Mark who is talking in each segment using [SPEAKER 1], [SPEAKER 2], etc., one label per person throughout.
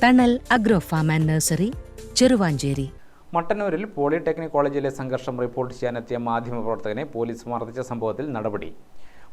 [SPEAKER 1] Thanal agro farm and nursery Cheruvanchery.
[SPEAKER 2] മട്ടന്നൂരിൽ polytechnic കോളേജിലെ സംഘർഷം റിപ്പോർട്ട് ചെയ്യാനെത്തിയ മാധ്യമപ്രവർത്തകനെ പോലീസ് മർദ്ദിച്ച സംഭവത്തിൽ നടപടി.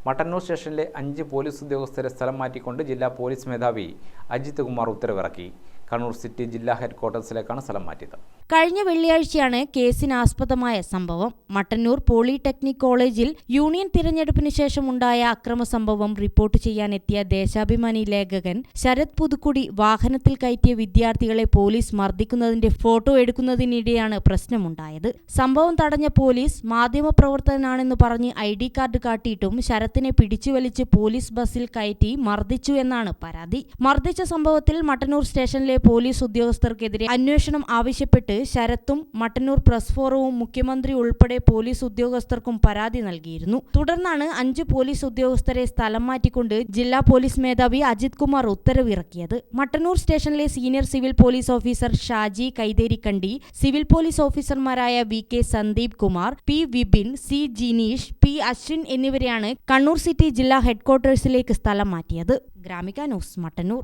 [SPEAKER 2] മട്ടന്നൂർ സ്റ്റേഷനിലെ അഞ്ച് പോലീസ് ഉദ്യോഗസ്ഥരെ സ്ഥലം മാറ്റിക്കൊണ്ട് ജില്ലാ പോലീസ് മേധാവി അജിത് കുമാർ ഉത്തരവിറക്കി. കണ്ണൂർ സിറ്റി ജില്ലാ ഹെഡ്ക്വാർട്ടേഴ്സിലേക്കാണ് സ്ഥലം മാറ്റിയത്.
[SPEAKER 3] കഴിഞ്ഞ വെള്ളിയാഴ്ചയാണ് കേസിനാസ്പദമായ സംഭവം. മട്ടന്നൂർ പോളിടെക്നിക് കോളേജിൽ യൂണിയൻ തിരഞ്ഞെടുപ്പിന് ശേഷം ഉണ്ടായ അക്രമ സംഭവം റിപ്പോർട്ട് ചെയ്യാനെത്തിയ ദേശാഭിമാനി ലേഖകൻ ശരത് പുതുക്കുടി വാഹനത്തിൽ കയറ്റിയ വിദ്യാർത്ഥികളെ പോലീസ് മർദ്ദിക്കുന്നതിന്റെ ഫോട്ടോ എടുക്കുന്നതിനിടെയാണ് പ്രശ്നമുണ്ടായത്. സംഭവം തടഞ്ഞ പോലീസ് മാധ്യമപ്രവർത്തകനാണെന്ന് പറഞ്ഞ് ഐ ഡി കാർഡ് കാട്ടിയിട്ടും ശരത്തിനെ പിടിച്ചുവലിച്ച് പോലീസ് ബസ്സിൽ കയറ്റി മർദ്ദിച്ചു എന്നാണ് പരാതി. മർദ്ദിച്ച സംഭവത്തിൽ മട്ടന്നൂർ സ്റ്റേഷനിലെ പോലീസ് ഉദ്യോഗസ്ഥർക്കെതിരെ അന്വേഷണം ആവശ്യപ്പെട്ട് ശരത്തും മട്ടന്നൂർ പ്രസ് ഫോറവും മുഖ്യമന്ത്രി ഉൾപ്പെടെ പോലീസ് ഉദ്യോഗസ്ഥർക്കും പരാതി നൽകിയിരുന്നു. തുടർന്നാണ് അഞ്ച് പോലീസ് ഉദ്യോഗസ്ഥരെ സ്ഥലം മാറ്റിക്കൊണ്ട് ജില്ലാ പോലീസ് മേധാവി അജിത് കുമാർ ഉത്തരവിറക്കിയത്. മട്ടന്നൂർ സ്റ്റേഷനിലെ senior civil police officer Shaji Kaitherikandi civil police ഓഫീസർമാരായ V K Sandeep Kumar P Vipin C Jineesh P Aswin എന്നിവരെയാണ് കണ്ണൂർ സിറ്റി ജില്ലാ ഹെഡ്ക്വാർട്ടേഴ്സിലേക്ക് സ്ഥലം മാറ്റിയത്. Gramika news Mattannur.